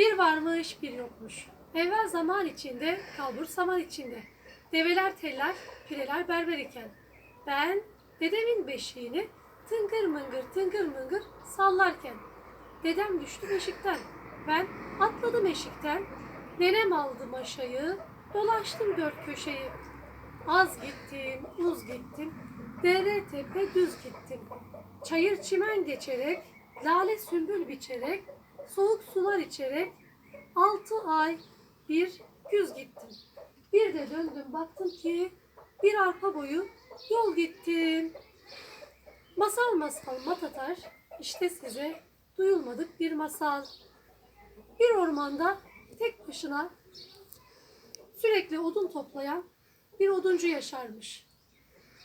Bir varmış bir yokmuş. Evvel zaman içinde, kalbur saman içinde. Develer teller, pireler berber iken. Ben dedemin beşiğini tıngır mıngır tıngır mıngır sallarken. Dedem düştü beşikten. Ben atladım eşikten. Nenem aldı maşayı, dolaştım dört köşeyi. Az gittim, uz gittim, dere tepe düz gittim. Çayır çimen geçerek, lale sümbül biçerek, soğuk sular içerek, altı ay bir güz gittim. Bir de döndüm baktım ki bir arpa boyu yol gittim. Masal masal matatar, işte size duyulmadık bir masal. Bir ormanda tek başına sürekli odun toplayan bir oduncu yaşarmış.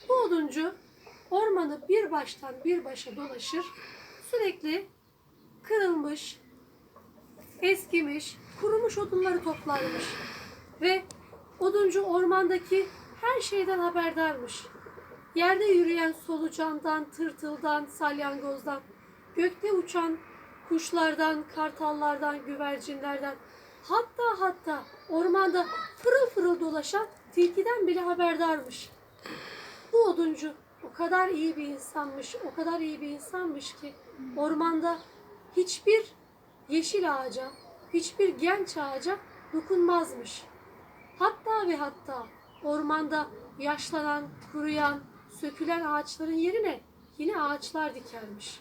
Bu oduncu ormanı bir baştan bir başa dolaşır, sürekli kırılmış, eskimiş, kurumuş odunları toplarmış. Ve oduncu ormandaki her şeyden haberdarmış. Yerde yürüyen solucandan, tırtıldan, salyangozdan, gökte uçan kuşlardan, kartallardan, güvercinlerden, hatta hatta ormanda fırıl fırıl dolaşan tilkiden bile haberdarmış. Bu oduncu o kadar iyi bir insanmış, o kadar iyi bir insanmış ki ormanda hiçbir yeşil ağaca, hiçbir genç ağaca dokunmazmış. Hatta ve hatta ormanda yaşlanan, kuruyan, sökülen ağaçların yerine yine ağaçlar dikermiş.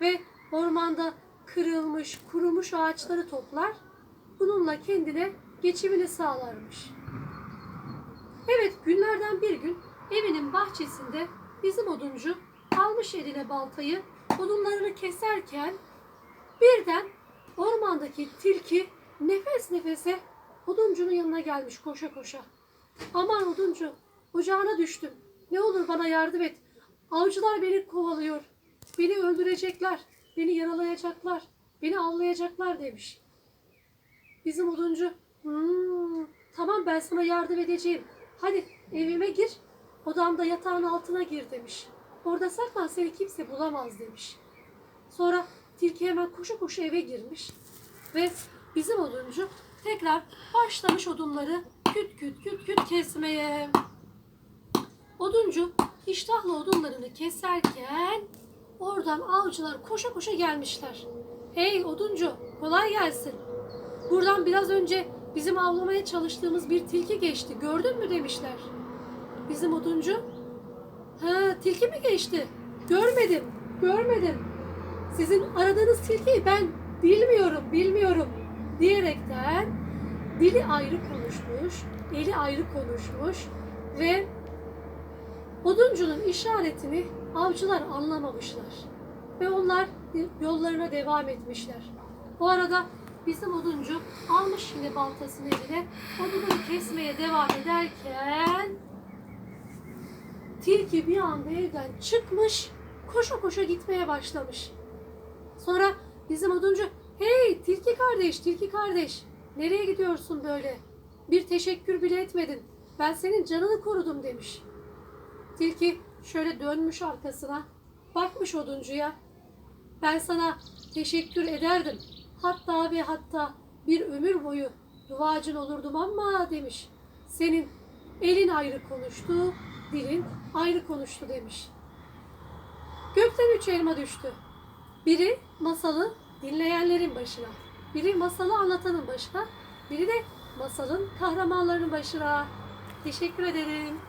Ve ormanda kırılmış, kurumuş ağaçları toplar, bununla kendine geçimini sağlarmış. Evet günlerden bir gün evinin bahçesinde bizim oduncu almış eline baltayı odunlarını keserken birden ormandaki tilki nefes nefese oduncunun yanına gelmiş koşa koşa. Aman oduncu ocağına düştüm. Ne olur bana yardım et. Avcılar beni kovalıyor. Beni öldürecekler. Beni yaralayacaklar. Beni avlayacaklar demiş. Bizim oduncu "Hmm, tamam ben sana yardım edeceğim. Hadi evime gir. Odamda yatağın altına gir demiş. Orada saklan seni kimse bulamaz demiş. Sonra tilki hemen koşu koşu eve girmiş. Ve bizim oduncu tekrar başlamış odunları küt küt küt küt kesmeye. Oduncu iştahla odunlarını keserken oradan avcılar koşa koşa gelmişler. Hey oduncu kolay gelsin. Buradan biraz önce bizim avlamaya çalıştığımız bir tilki geçti. Gördün mü demişler. Bizim oduncu ha tilki mi geçti? Görmedim, görmedim. Sizin aradığınız tilkiyi ben bilmiyorum, bilmiyorum diyerekten dili ayrı konuşmuş, eli ayrı konuşmuş ve oduncunun işaretini avcılar anlamamışlar. Ve onlar yollarına devam etmişler. Bu arada bizim oduncu almış yine baltasını eline odunları kesmeye devam ederken tilki bir anda evden çıkmış koşa koşa gitmeye başlamış. Sonra bizim oduncu hey tilki kardeş tilki kardeş nereye gidiyorsun böyle bir teşekkür bile etmedin ben senin canını korudum demiş. Tilki şöyle dönmüş arkasına bakmış oduncuya ben sana teşekkür ederdim. Hatta ve hatta bir ömür boyu duacın olurdum ama demiş. Senin elin ayrı konuştu, dilin ayrı konuştu demiş. Gökten üç elma düştü. Biri masalı dinleyenlerin başına, biri masalı anlatanın başına, biri de masalın kahramanlarının başına. Teşekkür ederim.